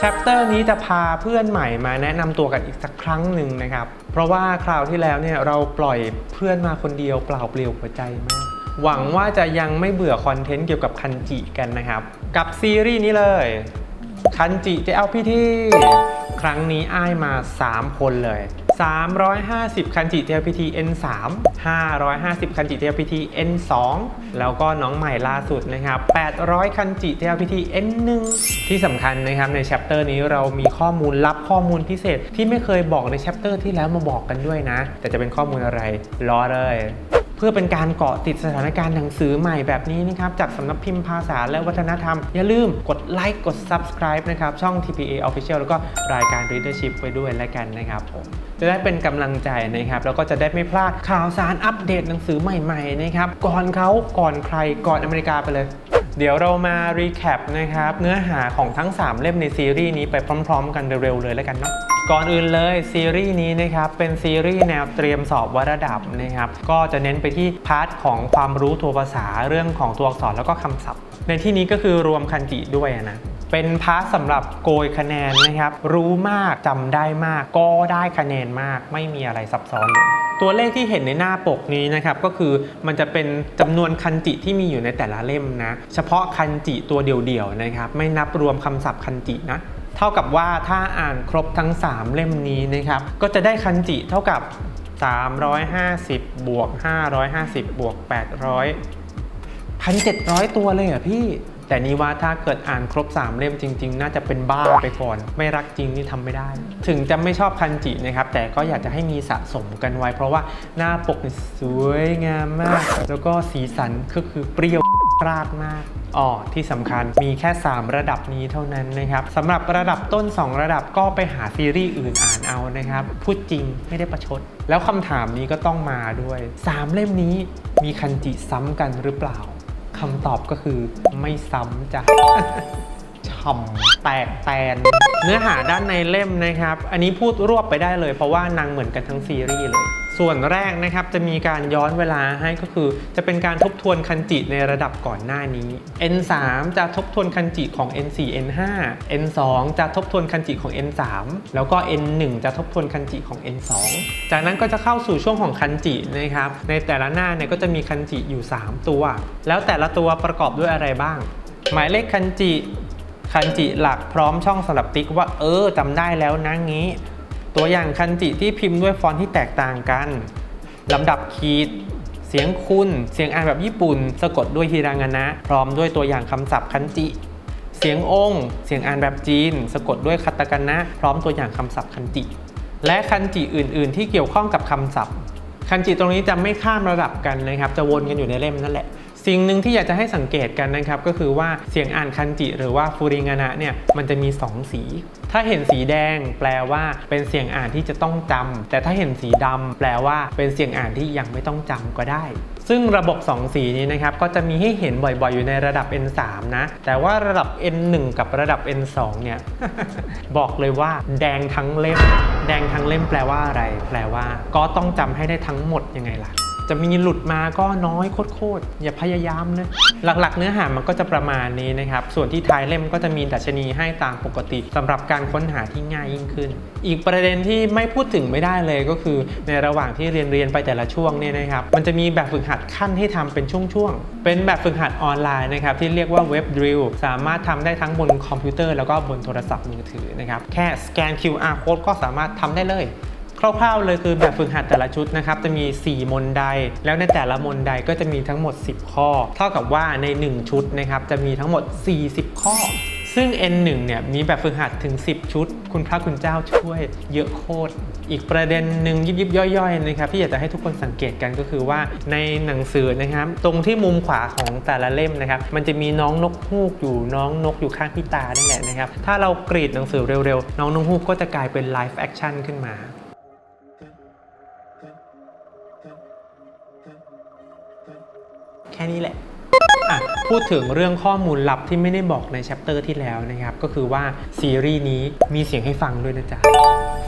แชปเตอร์นี้จะพาเพื่อนใหม่มาแนะนำตัวกันอีกสักครั้งหนึ่งนะครับ เพราะว่าคราวที่แล้วเนี่ยเราปล่อยเพื่อนมาคนเดียวเปล่าเปลี่ยวหัวใจมาก หวังว่าจะยังไม่เบื่อคอนเทนต์เกี่ยวกับคันจิกันนะครับ กับซีรีส์นี้เลย คันจิ JLPT ครั้งนี้อ้ายมา 3 คนเลย 350 คันจิ TLPT N3 550 คันจิ TLPT N2 แล้วก็น้องใหม่ล่าสุดนะครับ 800 คันจิ TLPT N1 ที่สำคัญนะครับในแชปเตอร์นี้เรามีข้อมูลลับข้อมูลพิเศษ ที่ไม่เคยบอกในแชปเตอร์ที่แล้วมาบอกกันด้วยนะ แต่จะเป็นข้อมูลอะไรรอเลย เพื่อเป็นการเกาะติดสถานการณ์หนังสือใหม่แบบนี้นะครับจากสำนักพิมพ์ภาษาและวัฒนธรรม อย่าลืมกดไลค์กด Subscribe นะครับช่อง TPA Official แล้วก็รายการ Readership ไปด้วยแล้วกันนะครับผมจะได้เป็นกำลังใจนะครับแล้วก็จะได้ไม่พลาดข่าวสารอัปเดตหนังสือใหม่ๆนะครับก่อนเขาก่อนใครก่อนอเมริกาไปเลยเดี๋ยวเรามารีแคปนะครับ เนื้อหาของทั้ง 3 เล่มในซีรีส์นี้ไปพร้อม ๆ กันเร็ว ๆ เลยแล้วกันเนาะ ก่อนอื่นเลยซีรีส์นี้นะครับเป็นซีรีส์แนวเตรียมสอบวัดระดับนะครับก็จะเน้นไปที่พาร์ทของความรู้ตัวภาษาเรื่องของตัวอักษรแล้วก็คำศัพท์ ในที่นี้ก็คือรวมคันจิด้วยนะเป็นพาร์ทสำหรับโกยคะแนนนะครับ รู้มากจำได้มาก ก็ได้คะแนนมาก ไม่มีอะไรซับซ้อนเลย ตัวเลขที่เห็นในหน้าปกนี้นะครับ ก็คือมันจะเป็นจำนวนคันจิที่มีอยู่ในแต่ละเล่มนะ เฉพาะคันจิตัวเดียวๆนะครับ ไม่นับรวมคำศัพท์คันจินะ เท่ากับว่าถ้าอ่านครบทั้ง 3 เล่มนี้นะครับ ก็จะได้คันจิเท่ากับ 350 บวก 550 บวก 800 1,700 ตัวเลยเหรอพี่ แต่นี่ว่าถ้าเกิดอ่านครบ 3 เล่มจริง ๆ น่าจะเป็นบ้าไปก่อน ไม่รักจริงนี่ทำไม่ได้ ถึงจะไม่ชอบคันจินะครับ แต่ก็อยากจะให้มีสะสมกันไว้ เพราะว่าหน้าปกสวยงามมาก แล้วก็สีสันก็คือเปรี้ยวราดมาก อ๋อที่สำคัญมีแค่ 3 ระดับนี้เท่านั้นนะครับสำหรับระดับต้น 2 ระดับก็ไปหาซีรีส์อื่นอ่านเอานะครับ พูดจริงไม่ได้ประชด แล้วคำถามนี้ก็ต้องมาด้วย 3 เล่มนี้มีคันจิซ้ำกันหรือเปล่าคำตอบก็คือไม่ซ้ำจ้ะช่ำแตกแตน เนื้อหาด้านในเล่มนะครับ อันนี้พูดรวบไปได้เลยเพราะว่านางเหมือนกันทั้งซีรีส์เลย ส่วนแรกนะครับจะมีการย้อนเวลาให้ก็คือ จะเป็นการทบทวนคันจิในระดับก่อนหน้านี้ N3 จะทบทวนคันจิของ N4 N5 N2 จะทบทวนคันจิของ N3 แล้วก็ N1 จะทบทวนคันจิของ N2 จากนั้นก็จะเข้าสู่ช่วงของคันจินะครับในแต่ละหน้าเนี่ยก็จะมีคันจิอยู่ 3 ตัว แล้วแต่ละตัวประกอบด้วยอะไรบ้าง หมายเลขคันจิคันจิหลักพร้อมช่องสำหรับติ๊กว่าเออจำได้แล้วนะงี้ ตัวอย่างคันจิที่พิมพ์ด้วยฟอนต์ที่แตกต่างกัน ลำดับขีด เสียงคุณ เสียงอ่านแบบญี่ปุ่น สะกดด้วยฮิรางานะ พร้อมด้วยตัวอย่างคำศัพท์คันจิ เสียงองค์ เสียงอ่านแบบจีน สะกดด้วยคาตาคานะ พร้อมตัวอย่างคำศัพท์คันจิ และคันจิอื่น ๆ ที่เกี่ยวข้องกับคำศัพท์ คันจิตรงนี้จะไม่ข้ามระดับกันนะครับ จะวนกันอยู่ในเล่มนั่นแหละ สิ่งหนึ่งที่อยากจะให้สังเกตกันนะครับ ก็คือว่าเสียงอ่านคันจิ หรือว่าฟูริงานะเนี่ยมันจะมี 2 สี ถ้าเห็นสีแดงแปลว่าเป็นเสียงอ่านที่จะต้องจำแต่ถ้าเห็นสีดำแปลว่าเป็นเสียงอ่านที่ยังไม่ต้องจำก็ได้ ซึ่งระบบ 2 สีนี้นะครับก็จะมีให้เห็นบ่อยๆ อยู่ในระดับ N3 นะ แต่ว่าระดับ N1 กับระดับ N2 เนี่ยบอกเลยว่า แดงทั้งเล่ม แดงทั้งเล่มแปลว่าอะไร แปลว่า ก็ต้องจำให้ได้ทั้งหมดยังไงล่ะ จะมีหลุดมาก็น้อยโคตรๆอย่าพยายามเลยหลักๆ เนื้อหามันก็จะประมาณนี้นะครับ ส่วนที่ท้ายเล่มก็จะมีดัชนีให้ตามปกติสำหรับการค้นหาที่ง่ายยิ่งขึ้น อีกประเด็นที่ไม่พูดถึงไม่ได้เลยก็คือ ในระหว่างที่เรียนเรียนไปแต่ละช่วงเนี่ยนะครับมันจะมีแบบฝึกหัดขั้นให้ทำเป็นช่วงๆเป็นแบบฝึกหัดออนไลน์นะครับที่เรียกว่าเว็บดริลสามารถทำได้ทั้งบนคอมพิวเตอร์แล้วก็บนโทรศัพท์มือถือนะครับแค่สแกน QR code ก็สามารถทำได้เลย คร่าวๆเลยคือแบบฝึกหัดแต่ละชุดนะครับจะมี 4 มนไดแล้วในแต่ละมนไดก็จะมีทั้งหมด 10 ข้อ เท่ากับว่าใน 1 ชุดนะครับจะมีทั้งหมด 40 ข้อ ซึ่ง N1 เนี่ยมีแบบฝึกหัดถึง 10 ชุด คุณพระคุณเจ้าช่วยเยอะโคตร อีกประเด็นหนึ่งยิบๆย่อยๆนะครับที่อยากจะให้ทุกคนสังเกตกันก็คือว่าในหนังสือนะครับตรงที่มุมขวาของแต่ละเล่มนะครับมันจะมีน้องนกฮูกอยู่น้องนกอยู่ข้างพี่ตานี่แหละนะครับถ้าเรากรีดหนังสือเร็วๆ น้องนกฮูกก็จะกลายเป็นไลฟ์แอคชั่นขึ้นมา ค่นี้แหละพูดถึงเรื่องข้อมูลลับที่ไม่ได้บอกในแชปเตอร์ที่แล้วนะครับ ก็คือว่าซีรีส์นี้มีเสียงให้ฟังด้วยนะจ๊ะ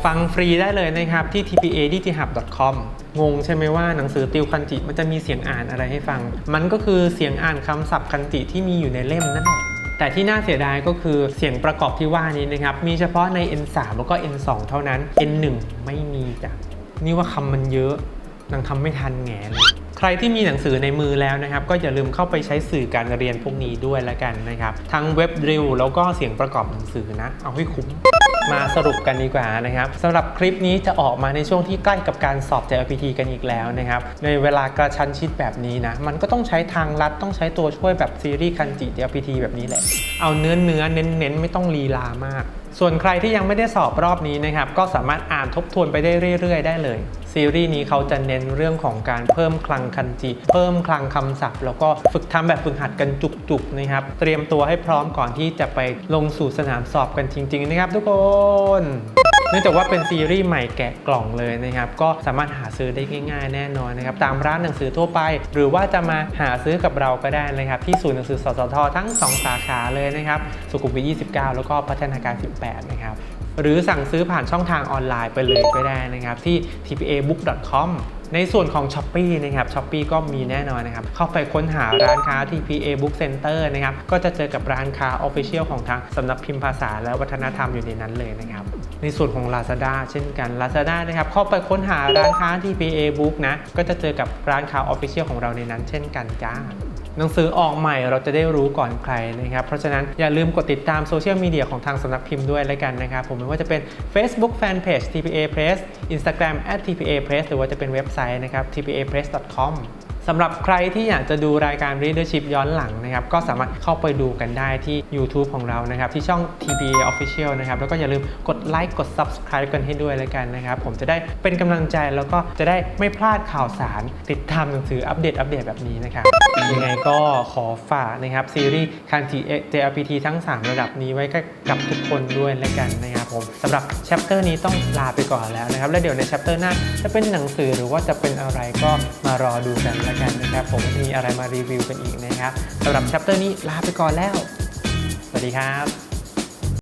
ฟังฟรีได้เลยนะครับ ที่ tpa.digihub.com งงใช่ไหมว่าหนังสือติวคันจิมันจะมีเสียงอ่านอะไรให้ฟัง มันก็คือเสียงอ่านคำศัพท์คันจิที่มีอยู่ในเล่มนั่นแหละแต่ที่น่าเสียดายก็คือเสียงประกอบที่ว่านี้นะครับ มีเฉพาะใน N3 แล้วก็ N2 เท่านั้น N1 ไม่มีจ้ะนี่ว่าคำมันเยอะนางทำไม่ทันแงเลย ใครที่มีหนังสือในมือแล้วนะครับ ก็อย่าลืมเข้าไปใช้สื่อการเรียนพวกนี้ด้วยแล้วกันนะครับ ทั้งเว็บดิวแล้วก็เสียงประกอบหนังสือนะ เอาให้คุ้มมาสรุปกันดีกว่านะครับสำหรับคลิปนี้จะออกมาในช่วงที่ใกล้กับการสอบ JLPT กันอีกแล้วนะครับในเวลากระชั้นชิดแบบนี้นะมันก็ต้องใช้ทางลัดต้องใช้ตัวช่วยแบบซีรีส์คันจิ JLPT แบบนี้แหละเอาเนื้อเนื้อเน้นเน้นไม่ต้องลีลามาก ส่วนใครที่ยังไม่ได้สอบรอบนี้นะครับ ก็สามารถอ่านทบทวนไปได้เรื่อย ๆ ได้เลย ซีรีส์นี้เขาจะเน้นเรื่องของการเพิ่มคลังคันจิ เพิ่มคลังคำศัพท์ แล้วก็ฝึกทำแบบฝึกหัดกันจุกๆนะครับ เตรียมตัวให้พร้อมก่อนที่จะไปลงสู่สนามสอบกันจริง ๆ นะครับทุกคน เนื่องจากว่าเป็นซีรีส์ใหม่แกะกล่องเลยนะครับ ก็สามารถหาซื้อได้ง่าย ๆ แน่นอนนะครับ ตามร้านหนังสือทั่วไป หรือว่าจะมาหาซื้อกับเราก็ได้นะครับ ที่ศูนย์หนังสือสสททั้ง 2 สาขาเลยนะครับ สุขุมวิท 29 แล้วก็พัฒนาการ 18 นะครับ หรือสั่งซื้อผ่านช่องทางออนไลน์ไปเลยก็ได้นะครับ ที่ tpabook.com ในส่วนของ s h อ p e e นะครับ s h อ p e e ก็มีแน่นอนนะครับ เข้าไปค้นหาร้านค้า TPA Book Center นะครับ ก็จะเจอกับร้านค้า Official ของทางสำนักพิมพ์ภาษาและวัฒนธรรมอยู่ในนั้นเลยนะครับ ในส่วนของ Lazada เช่นกัน Lazada นะครับเข้าไปค้นหาร้านค้า TPA Book นะ ก็จะเจอกับร้านค้า Official ของเราในนั้นเช่นกันจ้าหนังสือออกใหม่เราจะได้รู้ก่อนใครนะครับ เพราะฉะนั้นอย่าลืมกดติดตามโซเชียลมีเดียของทางสำนักพิมพ์ด้วยแล้วกันนะครับ ผมไม่ว่าจะเป็น Facebook Fanpage TPA Press Instagram @TPA Press หรือว่าจะเป็นเว็บไซต์นะครับ tpapress.com สำหรับใครที่อยากจะดูรายการ Readership ย้อนหลังนะครับ ก็สามารถเข้าไปดูกันได้ที่ YouTube ของเรานะครับ ที่ช่อง TPA Official นะครับ แล้วก็อย่าลืมกดไลค์กด Subscribe กันให้ด้วยแล้วกันนะครับ ผมจะได้เป็นกำลังใจแล้วก็จะได้ไม่พลาดข่าวสาร ติดตามหนังสืออัปเดตอัปเดตแบบนี้นะครับ ยังไงก็ขอฝากนะครับซีรีส์คันที JLPT ทั้ง 3 ระดับนี้ไว้กับทุกคนด้วยแล้วกันนะครับผมสำหรับแชปเตอร์นี้ต้องลาไปก่อนแล้วนะครับ แล้วเดี๋ยวในแชปเตอร์หน้าจะเป็นหนังสือหรือว่าจะเป็นอะไรก็มารอดูกันแล้วกันนะครับ ผมมีอะไรมารีวิวกันอีกนะครับสำหรับชัปเตอร์นี้ลาไปก่อนแล้ว สวัสดีครับ